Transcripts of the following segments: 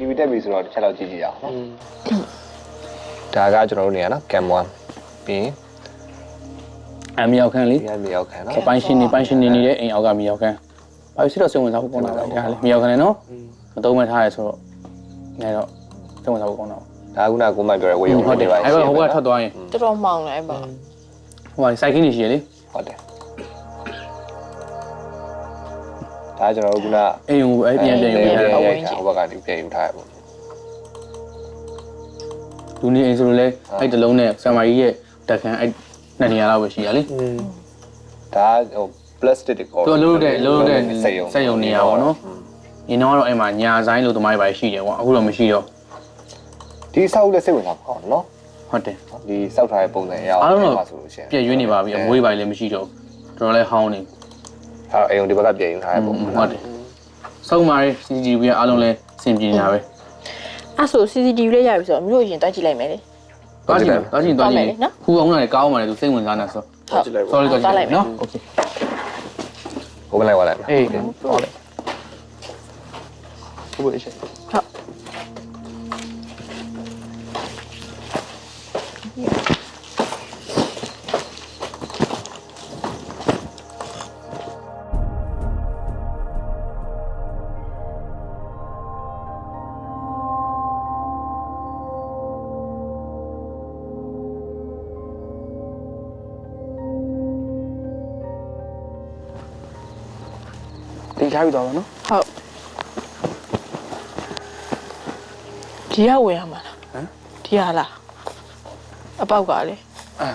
PDB တက်ပြီဆိုတော့တစ်ချက်တော့ကြည့်ကြည့်ရအောင်နော်ဒါကကျွန်တော်တို့နေရနော် cam 1ပြီးရင်အမြောက်ခန်းလေဒီကမြောက်ခံနော်ပိုင်းရှင်နေပိုင်းရှင်နေနေတဲ့အိမ်အောက်ကမြောက်ခန်းဘာဖြစ်လို့စိတ်ဝင်စားဖို့ကောင်းတာလဲဒါလေမြောက်ခန်းလေနော်မသုံးမထားရဲဆိုတော့ငယ်တော့စိတ်ဝင်စားဖို့ကောင်းတာဒါကခုနကကိုမိုက်ပြောတဲ့ဝေယုံဟုတ်တယ်ပါအဲ့ဘက်ဟိုဘက်ထွက်သွားရင်တော်တော်မှောင်လိုက်ပါဟိုကစိုက်ကင်းနေရှိရလေဟုတ်တယ် ဒါကကျွန်တော်တို့ခုနအိမ်ကိုအဲ့ပြန်ပြန်ယူပြန်ပြန်ပြန်ရိုက်တာဟိုဘက်ကနေပြန်ယူထားရပေါ့လူနေအိမ်ဆိုလို့လေအဲ့တလုံးနဲ့ဆံမကြီးရဲ့တက်ခန်းအဲ့နှစ်နေရာလောက်ပဲရှိရလေဒါကဟို plastic တွေကောသူလုံးတဲ့လုံးတဲ့စိတ်ယုံစိတ်ယုံနေရပါတော့ညီတော်ကတော့အဲ့မှာညာဆိုင်လို့တမိုင်းပါရှိတယ်ကွာအခုတော့မရှိတော့ဒီစောက်လက်စိတ်ဝင်စားပါအောင်နော်ဟုတ်တယ်ဒီစောက်ထားတဲ့ပုံစံအရအောင်အားလုံးတော့ပါဆိုလို့ရှိရင်ပြည့်ရွေးနေပါပြီအမွေးပိုင်းလည်းမရှိတော့တော်တော်လေးဟောင်းနေ အဲ့အိမ်ုံဒီဘက်ကပြင်ထားရပေါ့ဟုတ်တယ်ဆုံးပါရယ် CCTV ကအားလုံးလဲစင်ပြေနေတာပဲအဲ့ဆို CCTV လေးရပြီဆိုတော့မြို့ရင်တိုက်ကြည့်လိုက်မယ်လေတွားကြည့်တွားကြည့်တွားကြည့်ခူအောင်လည်းကောင်းပါလေသူစိတ်ဝင်စားနေဆိုဟုတ် sorry တွားကြည့်နော် okay ကိုမလိုက်ပါလားအေးဟုတ်တယ်ဟုတ်တယ် ချပြီးသွားပါနော်ဟုတ်ဒီကဝင်ရမှာလားဟမ်ဒီကလားအပေါက်ကလေအာ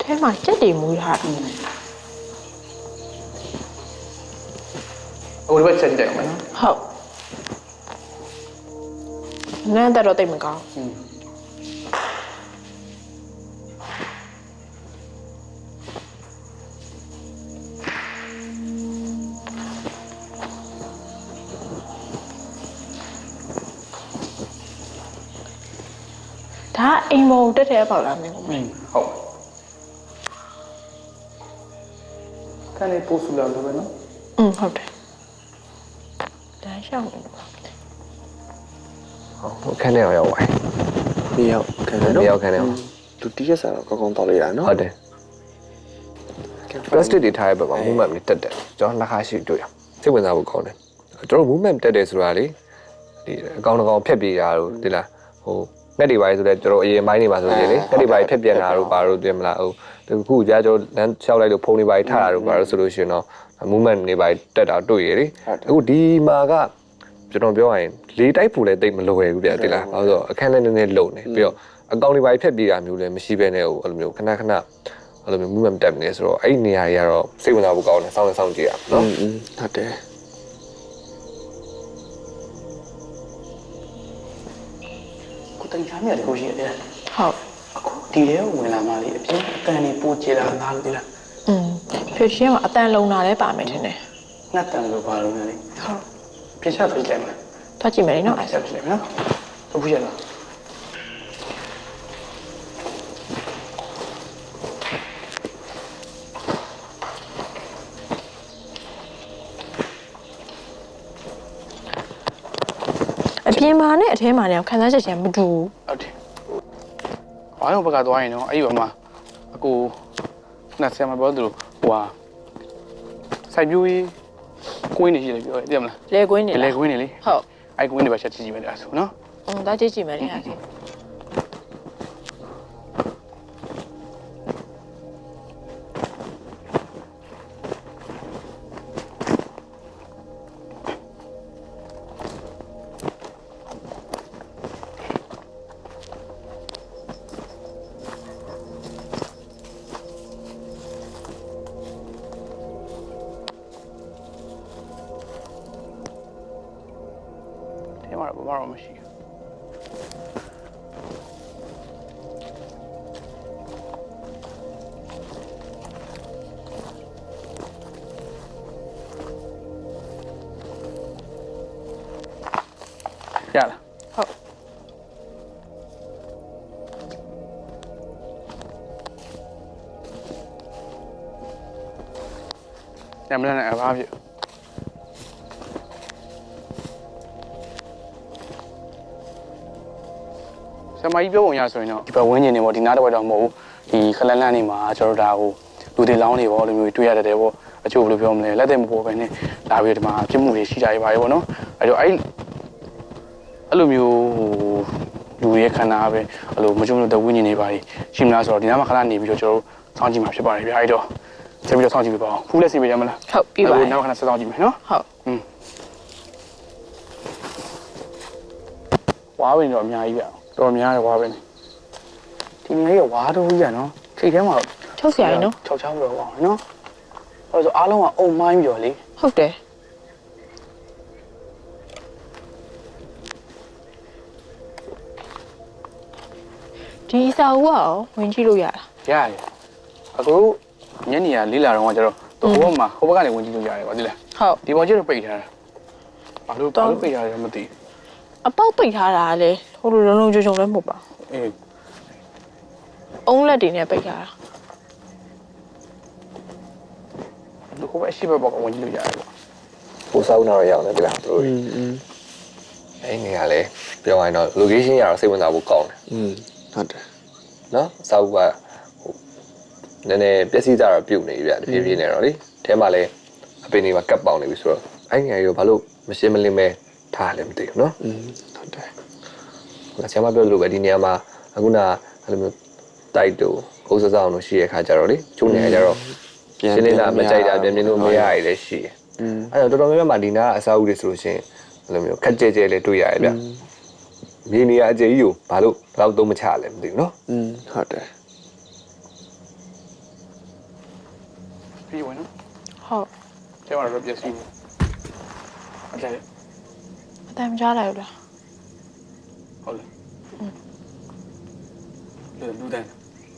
ထဲမှာကြက်တွေမူးထားတယ်ဟိုဒီဘက်ချက်ကြည့်တယ်နော်ဟုတ် နန်းတက်တော့တိတ်မကောင်း อืม ဒါကအိမ်မောင်တက်တဲ့ပေါက်လာမယ် อืมဟုတ်ခန်းလေးပို့ဆူလာလို့ပဲနော် อืมဟုတ်တယ်ဒါရှောင်းနေပါ ဟိုခန်းထဲရောက်ရောက်ပါမြေရောက်ခံတယ်မြေနော်ရောက်ခန်းထဲရောက်သူတီးရက်စားတော့ကောင်းကောင်းတောက်လိုက်တာနော်ဟုတ်တယ် plastic တွေထားရတဲ့ဘက်မှာ movement တွေတက်တယ်ကျွန်တော်နှစ်ခါရှိတွေ့ရစိတ်ဝင်စားဖို့ကောင်းတယ်ကျွန်တော် movement တက်တယ်ဆိုတာလေဒီအကောင်တကောင်ဖြတ်ပြေးတာတို့ဒီလားဟိုငှက်တွေပါလေဆိုတော့ကျွန်တော်အရင်ပိုင်းနေပါဆိုရင်လေငှက်တွေပါဖြတ်ပြန်တာတို့ပါတို့တွေ့မလားဟိုဒီခုကြာကျွန်တော်လမ်းလျှောက်လိုက်လို့ဖုန်းတွေပါထားတာတို့ပါတို့ဆိုလို့ရှိရင်တော့ movement တွေပါတက်တာတွေ့ရလေအခုဒီမှာက ကျွန်တော်ပြောရရင်လေးတိုက်ဖို့လည်းတိတ်မလွယ်ဘူးဗျာတိလားဘာလို့ဆိုအခန်းလည်းနည်းနည်းလုံနေပြီးတော့အကောင့်တွေပါဖြတ်ပြေးတာမျိုးလည်းမရှိဘဲနဲ့ဟိုအဲ့လိုမျိုးခဏခဏအဲ့လိုမျိုး movement တက်နေဆိုတော့အဲ့ဒီနေရာကြီးကတော့စိတ်ဝင်စားဖို့ကောင်းတယ်စောင့်နေစောင့်ကြည့်ရအောင်နော်ဟုတ်တယ်ကိုတင်ချမ်းရတယ်ကိုရှင်ရတယ်ဟုတ်အခုဒီထဲကိုဝင်လာမှလေအပြင်အတန်တွေပိုကျလာလားလို့ဒီလားอืมဖြည့်ရှင်းမှာအတန်လုံလာလဲပါမယ်ထင်တယ်ငါတန်လို့ပါလို့နေလေဟုတ် ပြင်ချဖိတ်လိုက်မယ်တွက်ကြည့်မယ်လေနော်အဲ့ဆက်ဖိတ်လိုက်မယ်နော်အခုရလားအပြင်မှာနဲ့အထဲမှာနဲ့ခန်းစားချက်ချင်းမတူဘူးဟုတ်တယ်။ဘာလို့ဘက်ကသွားရင်တော့အဲ့ဒီဘက်မှာအကိုနှစ်ဆရာမပြောသလိုဟိုဟာစိုက်ပျိုးရေး ကွင်းနေရှိတယ်ပြောတယ်သိရမလားလေကွင်းနေ။ဒီလားလေကွင်းနေလေဟုတ်။အဲ့ကွင်းနေပဲချက်ကြည့်ကြည့်မယ်အဲ့ဒါဆိုနော်อืมဒါကြည့်ကြည့်မယ်လေဟာကေ။ဒီ ရလားဟုတ်ညမလနဲ့အဘာဖြစ်ဆရာမကြီးပြောပုံရဆိုရင်တော့ဒီဘဝင်းကျင်နေပေါ့ဒီနားတစ်ဝက်တော့မဟုတ်ဘူးဒီခလန်လန်နေမှာကျွန်တော်တို့ဒါဟိုလူတွေလောင်းနေပေါ့လိုမျိုးတွေ့ရတယ်တဲ့ပေါ့အချို့ဘယ်လိုပြောမလဲလက်သက်မပေါ်ပဲနဲ့လာပြီးတော့ဒီမှာပြစ်မှုတွေရှိကြရပါတယ်ပေါ့နော်အဲ့တော့အဲ့ အဲ့လိုမျိုးဟိုလူတွေရဲ့ခန္ဓာပဲအဲ့လိုမကြုံလို့တဲ့ဝင်းကျင်နေပါလေရှိမလားဆိုတော့ဒီနားမှာခဏနေပြီးတော့ကျွန်တော်တို့စောင့်ကြည့်မှာဖြစ်ပါတယ်ဗျာအဲ့တော့ဆက်ပြီးတော့စောင့်ကြည့်ပြပါအောင်ဖူးလက်စီပေးရမလားဟုတ်ပြီပါအဲ့တော့နောက်ခဏဆက်စောင့်ကြည့်မယ်နော်ဟုတ်ဝါးပင်တော့အများကြီးပဲတော်များတယ်ဝါးပင်ဒီနေရာကဝါးတော့ကြီးရနော်ထိတ်ထဲမှာချုပ်စရာကြီးနော်၆ချောင်းတော့ပါနော်အဲ့ဆိုအားလုံးကအုံမိုင်းပြော်လေဟုတ်တယ် ဒီစာအုပ်ကရောဝင်ကြည့်လို့ရတာ ရတယ်အခုညနေကလေးလာတော့ကကျတော့တော့ဟိုဘက်မှာဟိုဘက်ကနေဝင်ကြည့်လို့ရတယ်ကွာဒီလား ဟုတ် ဒီပေါ်ကျတော့ပိတ်ထားတာဘာလို့ဘာလို့ပိတ်ထားလဲမသိ အပေါက်ပိတ်ထားတာလေဟိုလိုလုံးလုံးကြုံကြုံလည်းမဟုတ်ပါ အေး အုံးလက်တွေနဲ့ပိတ်ထားတာ ဒီဟိုဘက်ရှိဘက်ပေါ်ကဝင်ကြည့်လို့ရတယ်ကွာ ပိုစောင်းတော့ရောက်နေပြီလားတို့ อืมอืม အဲ့နေရာလေပြောရရင်တော့ location ရတော့စိတ်ဝင်စားဖို့ကောင်းတယ် อืม ဟုတ်တယ်နော်အစာဥပါဟိုနည်းနည်းပျက်စီးကြတော့ပြုတ်နေပြီဗျတဖြည်းဖြည်းနဲ့တော့လေအဲမှာလည်းအပင်တွေမှာကပ်ပေါင်နေပြီဆိုတော့အဲ့ငယ်ရောဘာလို့မရှင်းမလင်းပဲထားလည်းမသိဘူးနော်ဟုတ်တယ်ဆရာမပြောလို့ပဲဒီနေရာမှာအခုနအဲ့လိုမျိုးတိုက်တူကိုယ်စစောင်းလို့ရှိရခါကြတော့လေကျုံနေကြတော့ရှင်းလင်းလာမကြိုက်တာပြန်မြင်လို့မရရလည်းရှိတယ်အဲ့တော့တော်တော်များများမှာဒီနာအစာအုပ်တွေဆိုလို့ရှိရင်အဲ့လိုမျိုးခက်ကြဲကြဲလေးတွေ့ရတယ်ဗျ မြေနေရာအကျယ်ကြီးကိုဘာလို့ဘယ်တော့သုံးမချလဲမသိဘူးနော်อืมဟုတ်တယ်ပြီးဝင်နော်ဟုတ်ကျမတို့ပြည့်စုံအဲ့ဒါအတမ်းကြားလိုက်လို့လားဟုတ်လားလူလူတန်း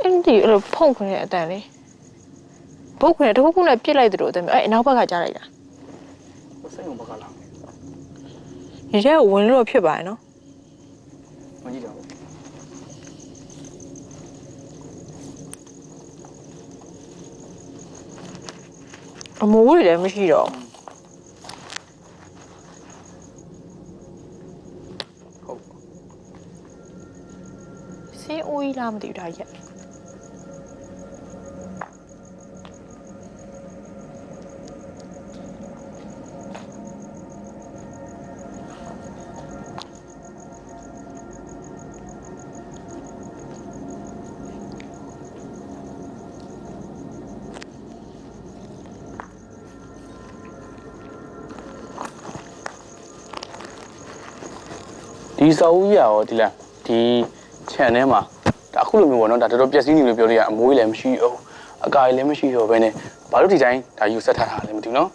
အဲ့ဒီအဲ့လိုဖုန်ခွနေတဲ့အတန်လေးဘုတ်ခွနေတစ်ခုခုနဲ့ပြစ်လိုက်သလိုအတန်မျိုးအဲ့အနောက်ဘက်ကကြားလိုက်တာစိတ်ဝင်ဘက်ကလာညီကျကဝင်လို့ဖြစ်ပါရဲ့နော်မ ကြည့်တော့အမိုးတွေလည်းမရှိတော့ဟုတ်စင်းအိုးကြီးလားမသိဘူးဒါကြီးက ဒီစာအုပ်ကြီးရောဒီလားဒီ channel မှာဒါအခုလိုမျိုးပေါ့နော်ဒါတော်တော်ပျက်စီးနေလို့ပြောလို့ရအမိုးကြီးလည်းမရှိအောင်အကာကြီးလည်းမရှိတော့ဘဲနဲ့ဘာလို့ဒီတိုင်းဒါယူဆက်ထားတာလဲမသိဘူးနော်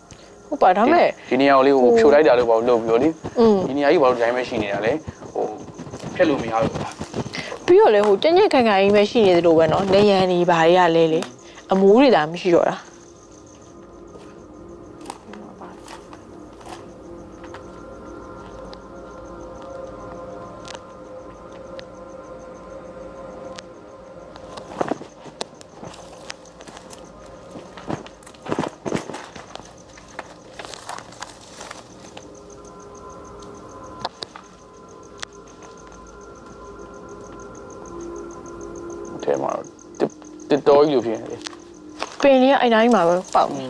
ဟုတ်ပါဒါမဲ့ဒီနေရာကိုလေးဟိုဖြိုလိုက်တာလို့ဘာလို့လုပ်ပြီးတော့လေอืมဒီနေရာကြီးဘာလို့ဒီတိုင်းပဲရှိနေတာလဲဟိုဖျက်လို့မရဘူးလားပြီးတော့လေဟိုတညက်ခံခံကြီးပဲရှိနေသလိုပဲနော်လေရန်ဒီဘာတွေကလဲလေအမိုးတွေဒါမရှိတော့တာ တော့တစ်တော်ကြီးလို့ဖြစ်နေတယ်ပင်လေးကအဲ့တိုင်းမှာပဲပေါက်နေ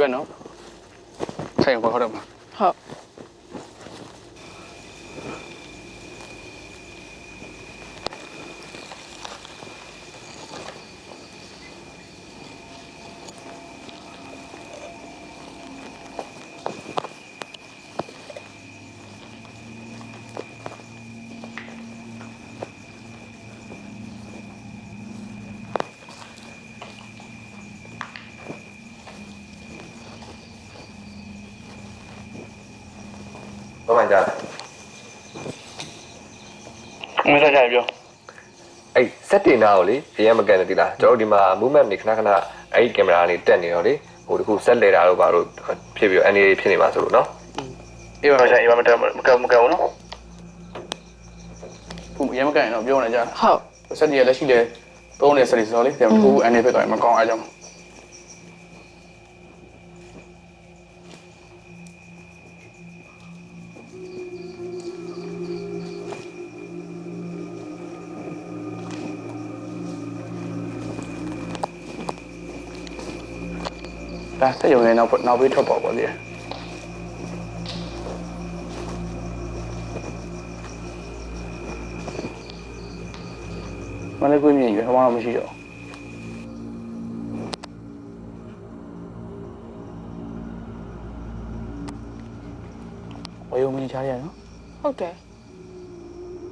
ဒီဘက်နော်ဆိုင်ဘာခေါ်တော့မှာ ဟုတ်ဘာမှကြားလားမင်းစားကြပြောအဲ့စက်တင်နာကိုလေအရင်မကန်နေသီလားကျွန်တော်တို့ဒီမှာ movement တွေခဏခဏအဲ့ဒီကင်မရာနေတက်နေတော့လေဟိုတခုဆက်လေတာတော့ဘာလို့ဖြစ်ပြီးတော့ NA ဖြစ်နေမှာဆိုလို့နော်အေးပါဆိုင်အေးပါမတက်မကမကဘူးနော်ဘူးရမကန်တော့ပြောနေကြဟုတ်စက်ကြီးလက်ရှိလေသုံးနေစရီဆိုလေပြန်ဘူးအနေဖြစ်သွားရင်မကောင်းအားကြောင့် ဒါဆက်ရုံနဲ့နောက်နောက်ဘေးထွက်ပေါ်ပါလေမလေးကိုမြင်ရဟောမှမရှိတော့ဝေယုံမင်းချားရနော်ဟုတ်တယ်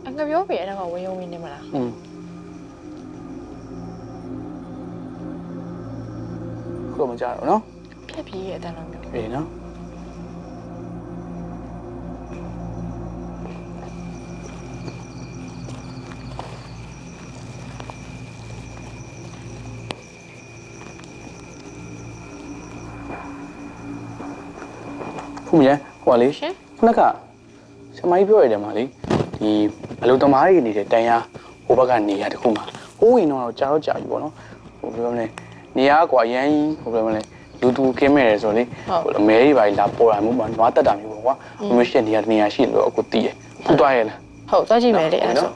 အငါပြောပြအဲ့ဒါကဝင်းယုံမင်းနေမလားอืมခုမကြတော့နော် ဖြက်ပြေးရဲ့အတန်လုံးမျိုးအေးနော်ဖူးမြဲဟိုကလေရှင်ခုနကဆမိုင်းပြောရတယ်မှာလေဒီအလုသမားတွေနေတဲ့တန်ရာဟိုဘက်ကနေရာတစ်ခုမှာဟိုးဝင်တော့ကြာတော့ကြာပြီပေါ့နော်ဟိုပြောမလဲနေရာကွာရမ်းကြီးဟိုပြောမလဲ လူသူကင်းမဲ့တယ်ဆိုလေဟိုအမဲကြီးပါလာပေါ်တာမျိုးပါနွားတက်တာမျိုးပေါ့ကွာမရှိတဲ့နေရာတနေရာရှိလို့အခုတည်ရခုသွားရလားဟုတ်သွားကြည့်မယ်လေအဲ့ဒါဆို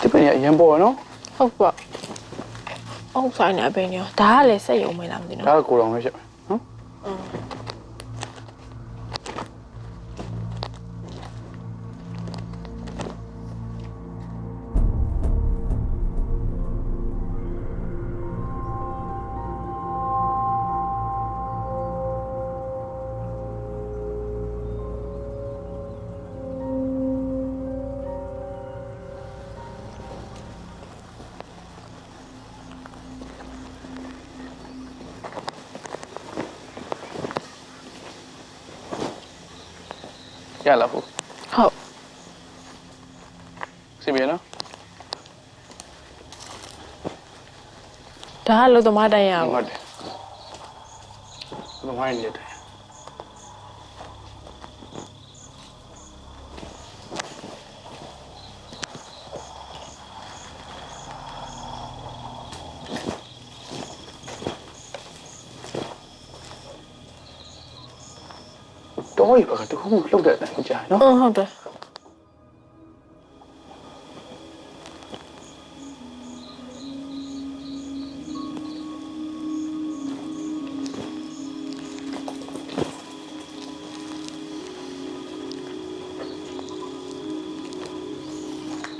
ဒီပင်ရအရင်ပေါ်နော်ဟုတ်ပါအောက်ဆိုင်နေအပင်ရောဒါကလည်းစက်ယုံမလားမသိဒါနော်ကကိုတော်ပဲဖြစ်မယ်နော် ရလာဖို့ဟုတ်စင်ပြေနော်ဒါကလို့သမားတိုင်ရအောင်ဟုတ်တယ်ဘယ်မှမနေတယ် တော့ရပါကတခုမှလှုပ်တဲ့အတိုင်းကြာနော်အင်းဟုတ်တယ်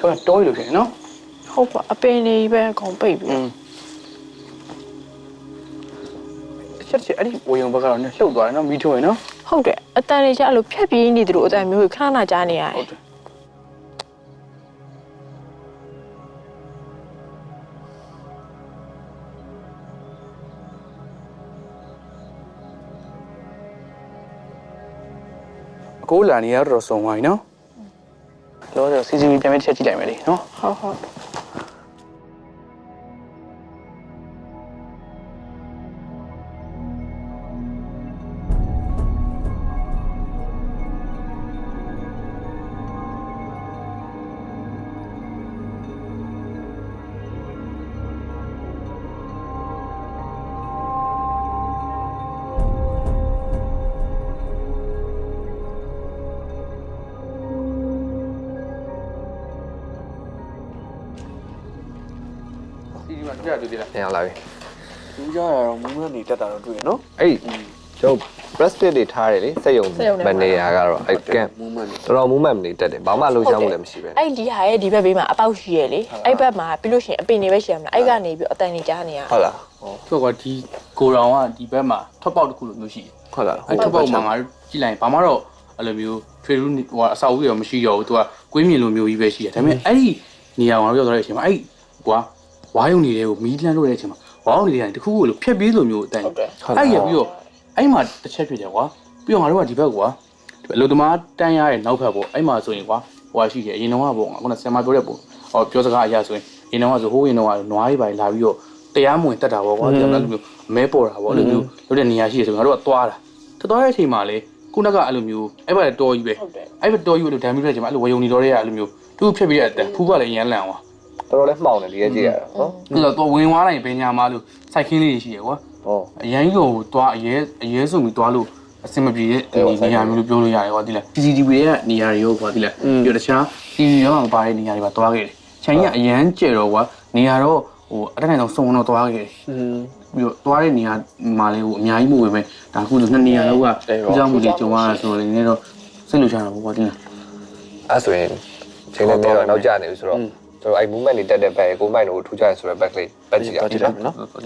တော့တော့ရလို့ဖြစ်နော်ဟုတ်ပါအပင်လေးပဲအကုန်ပိတ်ပြီးอืมချက်ချက်အဲ့ဒီဝေယုံဘက်ကတော့လှုပ်သွားတယ်နော်မီးထိုးရနော်ဟုတ်တယ် အတန်လေးကျအဲ့လိုဖြက်ပြေးနေတယ်လို့အတန်မျိုးကိုခဏခဏကြားနေရတယ်ဟုတ်တယ်အကိုလာနေရတော့စုံသွားပြီနော်လောဆယ်စီစီမီပြန်မဲ့ချက်ကြည့်လိုက်မယ်လေနော်ဟုတ်ဟုတ် စီစီမှာကြားတွေ့သေးလားပြန်လာပြီသူကြရတော့မူးမနေတက်တာတော့တွေ့ရနော်အဲ့ကျွန်တော် bracelet တွေထားတယ်လေစက်ယုံမနေရကတော့အဲ့ကန့် movement တော်တော် movement မနေတတ်တယ်ဘာမှလှုပ်ရှားမှုလည်းမရှိပဲအဲ့ဒီဟာရဲ့ဒီဘက်ဘေးမှာအပေါက်ရှိရလေအဲ့ဘက်မှာပြီးလို့ရှိရင်အပင်တွေပဲရှိရမလားအဲ့ကနေပြီးအတန်နေကြားနေရဟုတ်လားသူကဒီကိုရောင်ကဒီဘက်မှာထွက်ပေါက်တစ်ခုလိုမျိုးရှိတယ်ဟုတ်လားအဲ့ထွက်ပေါက်မှာငါတို့ကြည့်လိုက်ရင်ဘာမှတော့အဲ့လိုမျိုး trade room ဟိုအဆောက်အဦရောမရှိတော့ဘူးသူကကွေးမြင်လိုမျိုးကြီးပဲရှိတယ်ဒါပေမဲ့အဲ့ဒီနေရာကိုငါတို့ရောက်သွားတဲ့အချိန်မှာအဲ့ကွာ ဝါယုံနေတဲ့ကိုမီးလန်းလို့တဲ့အချိန်မှာဝါယုံနေတဲ့တခုခုလိုဖြက်ပြေးလိုမျိုးအတန်ဟုတ်တယ်အဲ့ရပြီးတော့အဲ့မှာတစ်ချက်ဖြစ်တယ်ကွာပြီးတော့ငါတို့ကဒီဘက်ကွာအလုသမားတန်းရတဲ့နောက်ဘက်ပေါ့အဲ့မှာဆိုရင်ကွာဟိုရှိတယ်အရင်တော့ကပေါ့ခုနဆင်မပြောတဲ့ပေါ့ဟောပြောစကားအရာဆိုရင်အရင်တော့ကဆိုဟိုးရင်တော့ကနွားကြီးပိုင်းလာပြီးတော့တရားမဝင်တက်တာပေါ့ကွာဒီလိုမျိုးမဲပေါ်တာပေါ့အဲ့လိုမျိုးလုပ်တဲ့နေရာရှိတယ်ဆိုငါတို့ကသွားတာသွားတဲ့အချိန်မှာလေခုနကအဲ့လိုမျိုးအဲ့ဘက်တော်ကြီးပဲဟုတ်တယ်အဲ့ဘက်တော်ကြီးပဲလို့ဒံပြီးတဲ့အချိန်မှာအဲ့လိုဝယုံနေတော်တွေကအဲ့လိုမျိုးသူ့ဖြတ်ပြီးတဲ့အတန်ဖူးကလည်းရမ်းလန့်သွား တော်တော်လေးမှောင်တယ်ဒီရဲ့ကြည့်ရတာနော်ပြီးတော့တော့ဝင်သွားလိုက်ဘယ်ညာမှလို့စိုက်ခင်းလေးရှိရကွာဟောအရန်ကြီးကိုသွားအရဲအရဲဆိုပြီးသွားလို့အစင်မပြေတဲ့နေရာမျိုးလို့ပြောလို့ရတယ်ကွာဒီလား CCTV ရဲ့နေရာတွေရောကွာဒီလားပြီးတော့တခြား TV ရောမှာပါတဲ့နေရာတွေပါသွားခဲ့တယ်ခြံကြီးကအရန်ကျဲတော့ကွာနေရာတော့ဟိုအတက်နိုင်တော့စုံတော့သွားခဲ့တယ်อืมပြီးတော့သွားတဲ့နေရာမှာလည်းဟိုအများကြီးမဟုတ်ပဲဒါခုဆိုနှစ်နေရာလောက်ကပူဇော်မှုတွေကြုံရတာဆိုတော့လည်းနည်းတော့စိတ်လှုပ်ရှားတာပေါ့ကွာဒီလားအဲ့ဆိုရင်ချိန်နေနေတော့နောက်ကျနေပြီဆိုတော့ ကျွန်တော်အဲ့ movement တွေတက်တဲ့ဘက်ကိုမိုက်တို့ထူကြရဆိုတဲ့ back လေးပတ်ကြည့်ရတော့အောင်ကြည့်လိုက်မယ်နော်ဟုတ်